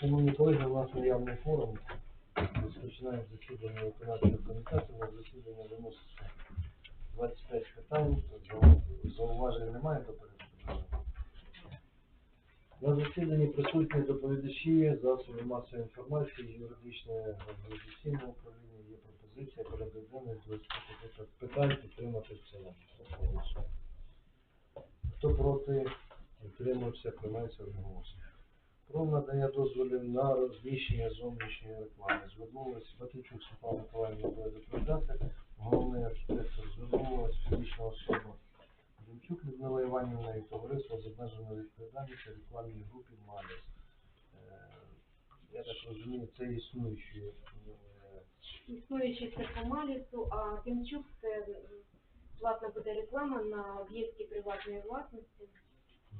Шановні колеги, у нас наявний форум. Розпочинаємо засідання виконавчого комітету. На засідання виноситься 25 питань. За- Зауважень немає до порядку. На засіданні присутні доповідачі, засоби масової інформації, юридичне організаційне управління. Є пропозиція порядок денний з 25 питань підтримати в цілому. Хто проти, утримався, приймається одноголосно. Про надання дозволів на розміщення зовнішньої реклами. Звернулася Батичук Світлана Миколаївна буде доповідати. Головний архітектор звернулася фізична особа Демчук Людмила Іванівна і товариство з обмеженою відповідальністю рекламній групі Маліс. Е, Я так розумію, це існуючі е, Існуючий це Камалісу, а Демчук це платна буде реклама на об'єкті приватної власності.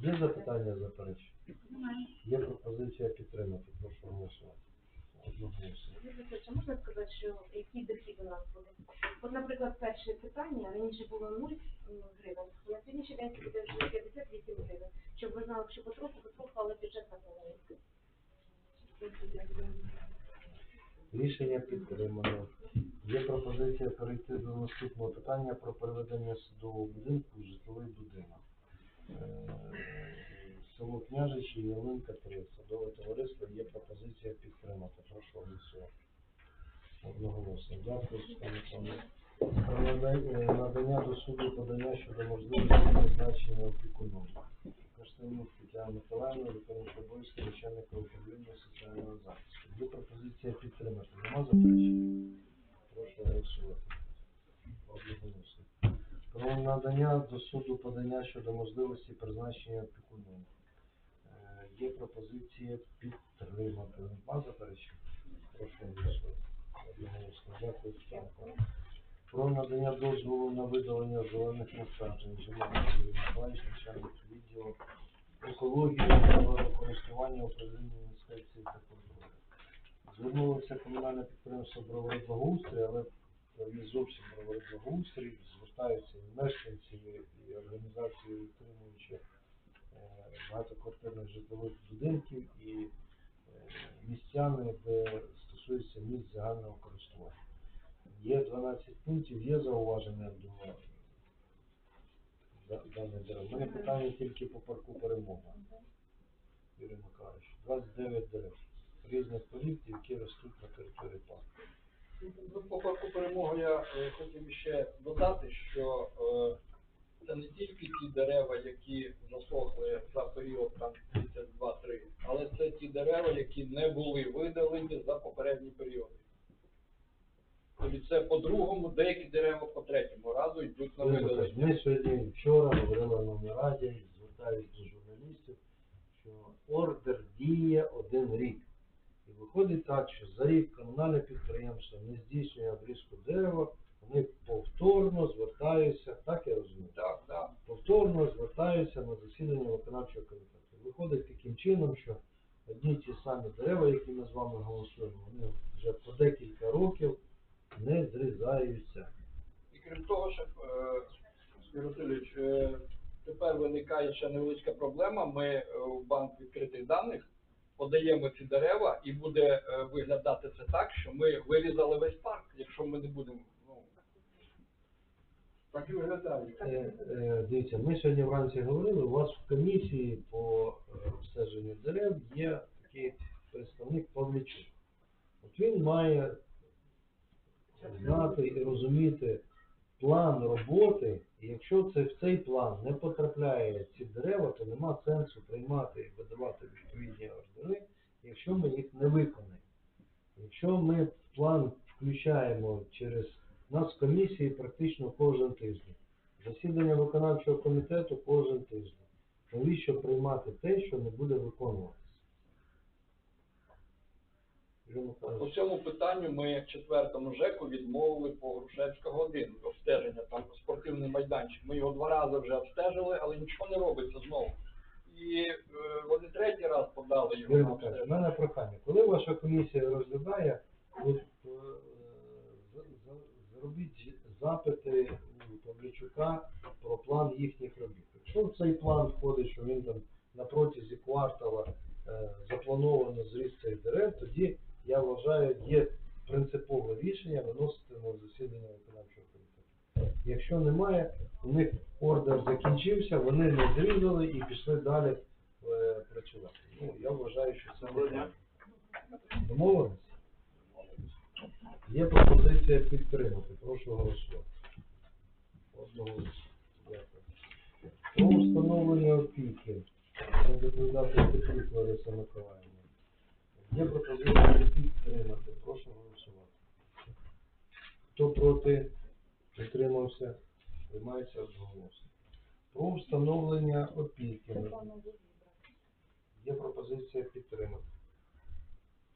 Є запитання заперечення? Є пропозиція підтримати. Прошу голосувати. Чи можна сказати, що який дохід у нас буде? От, наприклад, перше питання раніше було 0 гривень, на сьогоднішній день буде вже 58 гривень. Щоб ви знали, що потроху, потроху, але бюджет наповнюється. Рішення підтримано. Є пропозиція перейти до наступного питання про переведення судового будинку в житловий будинок. Е, Село Княжичі, Ялинка 3, садове товариство. Є пропозиція підтримати. Прошу голосувати. Одноголосно. Дякую, Про е, надання до суду подання щодо можливості призначення опікуном. Каштанюк Тетяна Миколаївна, виконуючий обов'язки начальника управління соціального захисту. Є пропозиція підтримати. Нема заперечень? Прошу голосувати. Одноголосно. Про надання до суду подання щодо можливості призначення опікуном. Е, Є пропозиція підтримати. Нема заперечень? Прошу голосувати. Одноголосно. Дякую, Про надання дозволу на видалення зелених насаджень. Юрій Миколаївич, начальник відділу екології та користування управління інспекції та контролю. Звернулося комунальне підприємство Бровари Благоустрій, але не зовсім Бровари Благоустрій, звертаються і мешканці, і організації, утримуючи е, багатоквартирних житлових будинків і е, містяни, де стосується місць загального користування. Є 12 пунктів, є зауваження до да- даної дерев. У мене питання тільки по парку перемога. Юрій Миколаївич. 29 дерев різних порід, які ростуть на території парку. Ну, По парку перемоги я е, хотів ще додати, що е, це не тільки ті дерева, які засохли за період там місяць, два-три, але це ті дерева, які не були видалені за попередні періоди. Тобто це по другому, деякі дерева по третьому разу йдуть на видалення. Ми сьогодні вчора говорили на нараді, звертаюся до журналістів, що ордер діє один рік. І виходить так, що за рік комунальне підприємство не здійснює обрізку дерева, вони повторно звертаються, так я розумію, Так, так. повторно звертаються на засідання виконавчого комітету. Виходить таким чином, що одні й ті самі дерева, які ми з вами голосуємо, вони вже по декілька років не зрізаються. І крім того, що, е, Васильович, е, тепер виникає ще невеличка проблема. Ми е, в банк відкритих даних подаємо ці дерева і буде е, виглядати це так, що ми вирізали весь парк, якщо ми не будемо. Ну, так і виглядає. Е, е, Дивіться, ми сьогодні вранці говорили, у вас в комісії по е, обстеженню дерев є такий представник Павлічук. От він має знати і розуміти план роботи, і якщо це в цей план не потрапляє ці дерева, то нема сенсу приймати і видавати відповідні ордери, якщо ми їх не виконаємо. Якщо ми план включаємо через нас в комісії практично кожен тиждень. Засідання виконавчого комітету кожен тиждень. Навіщо приймати те, що не буде виконуватися? По цьому питанню ми четвертому ЖЕКу відмовили по Грушевського годину обстеження, там спортивний майданчик. Ми його два рази вже обстежили, але нічого не робиться знову. І е, вони третій раз подали його на у мене прохання. Коли ваша комісія розглядає, от, е, зробіть запити у Павлічука про план їхніх робіт. Якщо в цей план входить, що він там на протязі квартала е, заплановано зріст цих дерев, тоді я вважаю, є принципове рішення виносити на засідання виконавчого комітету. Якщо немає, у них ордер закінчився, вони не зрізали і пішли далі е, працювати. Ну, я вважаю, що це неправильно. Домовились? Є пропозиція підтримати. Прошу голосувати. Одного. Дякую. Про встановлення опіки. Доповідати Петрик Лариса Миколаївна. Є пропозиція підтримати. Прошу голосувати. Хто проти? Підтримався. Приймається одноголосно. Про встановлення опіки. Є пропозиція підтримати.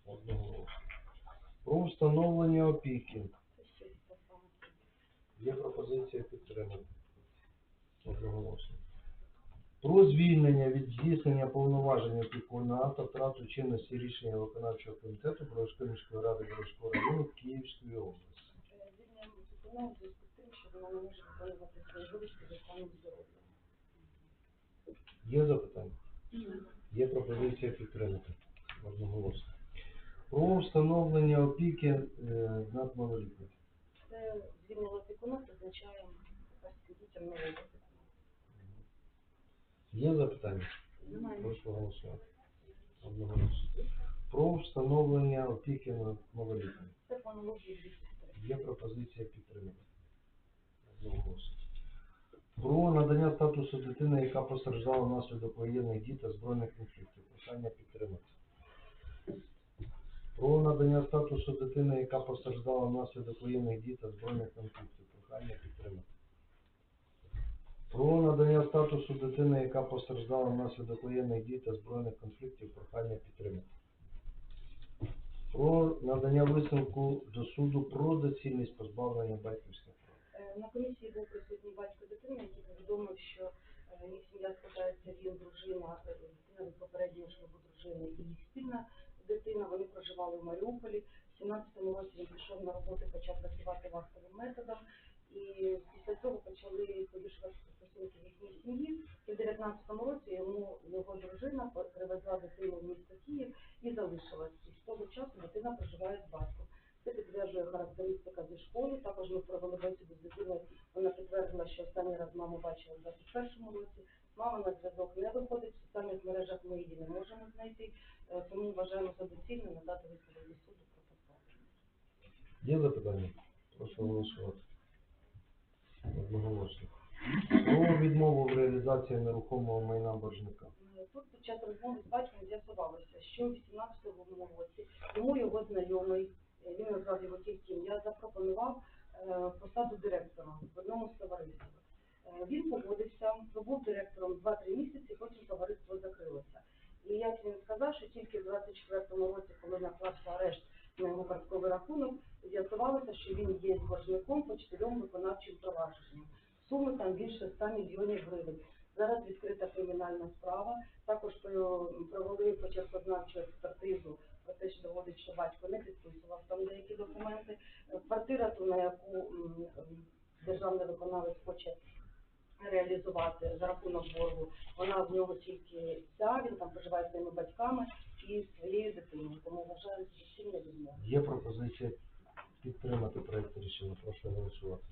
Одноголосно. Про встановлення опіки. Є пропозиція підтримати. Одноголосно. Про звільнення від здійснення повноважень опікуна та втрату чинності рішення виконавчого комітету Бровської міської ради Бровського району Київської області. Звільняємо виконання в зв'язку з тим, що вона не може виконувати свої обов'язки за станом здоров'я. Є запитання? Є пропозиція підтримати. Одноголосно. Про встановлення опіки е, над малолітними. Це звільнення опікуна зазначає дітям опікуна. Є запитання? Немає. Прошу голосувати. Одноголосно. Про встановлення опіки над 203. Є пропозиція підтримати. Одноголосно. Про надання статусу дитини, яка постраждала внаслідок воєнних дій та збройних конфліктів. Прохання підтримати. Про надання статусу дитини, яка постраждала внаслідок воєнних дій та збройних конфліктів. Прохання підтримати. Про надання статусу дитини, яка постраждала внаслідок воєнних дій та збройних конфліктів. Прохання підтримати. Про надання висновку до суду про доцільність позбавлення батьківських прав. Е, На комісії був присутній батько дитини, який повідомив, що е, їх сім'я складається він, дружина, е, дитина від попереднього шлюбу дружини і їх спільна дитина. Вони проживали в Маріуполі. В 17-му році він пішов на роботу, почав працювати вахтовим методом. І після цього почали повішувати стосунки їхній сім'ї. І в 19-му році йому його дружина привезла дитину в місто Київ і залишилась. І з того часу дитина проживає з батьком. Це підтверджує характеристика зі школи. Також ми провели бесіду з дитиною. Вона підтвердила, що останній раз маму бачила в 21-му році. Мама на зв'язок не виходить, в соціальних мережах ми її не можемо знайти. Е, Тому вважаємо за доцільне надати висновок суду про позбавлення. Є запитання? Прошу голосувати. Одноголосно. Про відмову в реалізації нерухомого майна боржника. Тут під час розмови з батьком з'ясувалося, що в 18-му році йому його знайомий, е, він назвав його тільки ім'я, запропонував е, посаду директора в одному з товариств. Е, Він погодився, був директором 2-3 місяці, потім товариство закрилося. І як він сказав, що тільки в 24-му році, коли наклався арешт на його картковий рахунок, з'ясувалося, що він є боржником по чотирьом виконавчим провадженням. Суми там більше 100 мільйонів гривень. Зараз відкрита кримінальна справа. Також про- провели почеркознавчу експертизу про те, що доводить, що батько не підписував там деякі документи. Е, Квартира, ту, на яку державний виконавець хоче реалізувати за рахунок боргу, вона в нього тільки ця, він там проживає своїми батьками і своєю дитиною. Тому вважаю, що сильно відмову. Є пропозиція підтримати проект рішення. Прошу голосувати.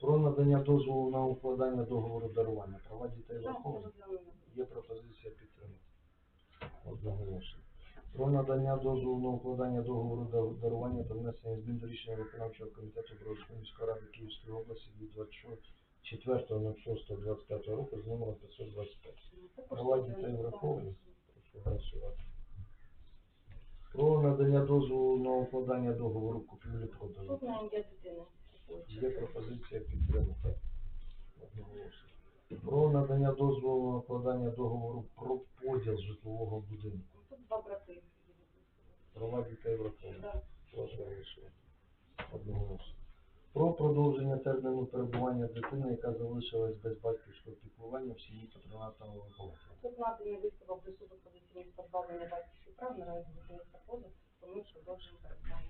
Про надання дозволу на укладання договору дарування. Права дітей Так, враховані. Є пропозиція підтримати. Про надання дозволу на укладання договору дарування та внесення змін до рішення виконавчого комітету Бровської міської ради Київської області від 24.06.25 року з номером 525. Також Права дітей враховані. Прошу голосувати. Про надання дозволу на укладання договору купівлі-продажу. Є пропозиція підтримати. Про надання дозволу на укладання договору про поділ житлового будинку. Брати. Права дітей. Да. Прошу. Одноголосно. Про продовження терміну перебування дитини, яка залишилась без батьківського піклування в сім'ї патронатного вихователя. Тут наданий висновок до суду про доцільність позбавлення батьківських прав, наразі дитинська позов, тому що продовжуємо перебування.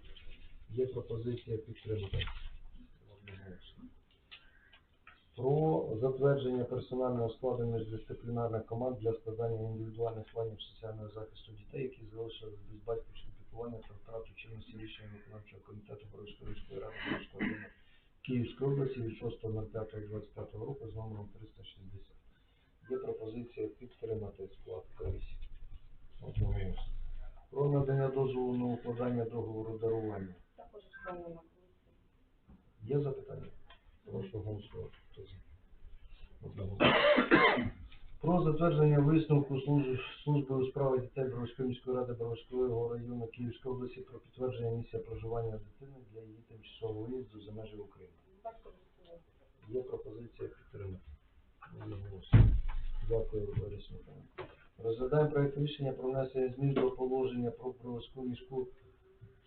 Є пропозиція підтримати. Одноголосно. Про затвердження персонального складу міждисциплінарних команд для складання індивідуальних планів соціального захисту дітей, які залишились без батьківського піклування та втрату чинності рішення виконавчого комітету Боровської міської ради Боровського Київської області від 6.05.25 року з номером 360. Є пропозиція підтримати склад комісії. Про надання дозволу на укладання договору дарування. Також. Є запитання? Прошу голосувати. Хто? Одноголосно. Про затвердження висновку служби, служби у справах дітей Бровської міської ради Бровського району Київської області про підтвердження місця проживання дитини для її тимчасового виїзду за межі України. Є пропозиція підтримати. Дякую, Михайлівна. Розглядаємо проект рішення про внесення змін до положення про Бровську міську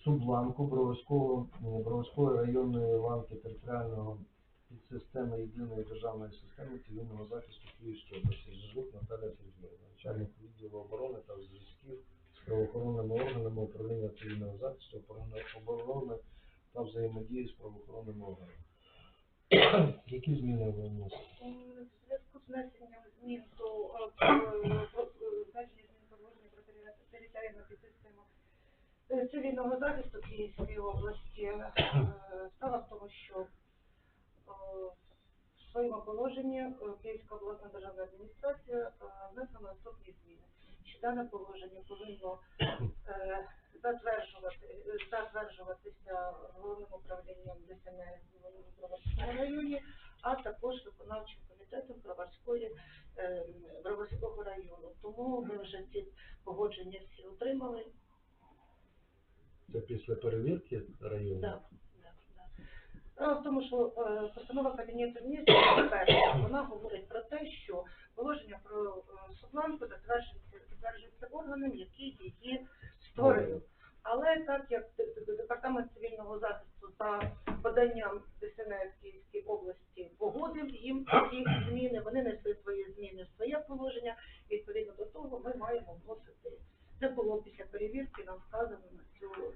субланку Бровського, Бровської районної ланки територіального підсистеми єдиної державної системи цивільного захисту Київської області. Жижук Наталія Сергіївна, начальник відділу оборони та зв'язків з правоохоронними органами управління цивільного захисту, оборони- та взаємодії з правоохоронними органами. Які зміни ви вносите? В зв'язку з внесенням змін е, е, е, цивільного захисту Київської області. Е, Справа в тому, що е, в своєму положенні е, Київська обласна державна адміністрація е, внесла наступні зміни. Що дане положення повинно е, затверджувати, затверджуватися головним управлінням ДСНС в Дніпровському районі, а також виконавчим комітетом Броварської Броварського району. Тому ми вже ці погодження всі отримали. Це після перевірки району? Да, да. Справа в тому, що е, постанова Кабінету міністрів, вона говорить про те, що положення про е, супланку затверджується, органом, який її створив. Але так як департамент цивільного захисту за поданням ДСНС Київської області погодив їм ці зміни, вони несли свої зміни в своє положення. Відповідно до того, ми маємо вносити. Це було після перевірки, нам сказано на цю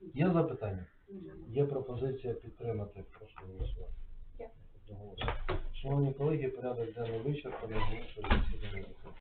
Є запитання? Є пропозиція підтримати. Прошу голосувати. Дякую. Шановні колеги, порядок денний вичерпаний. Закритим.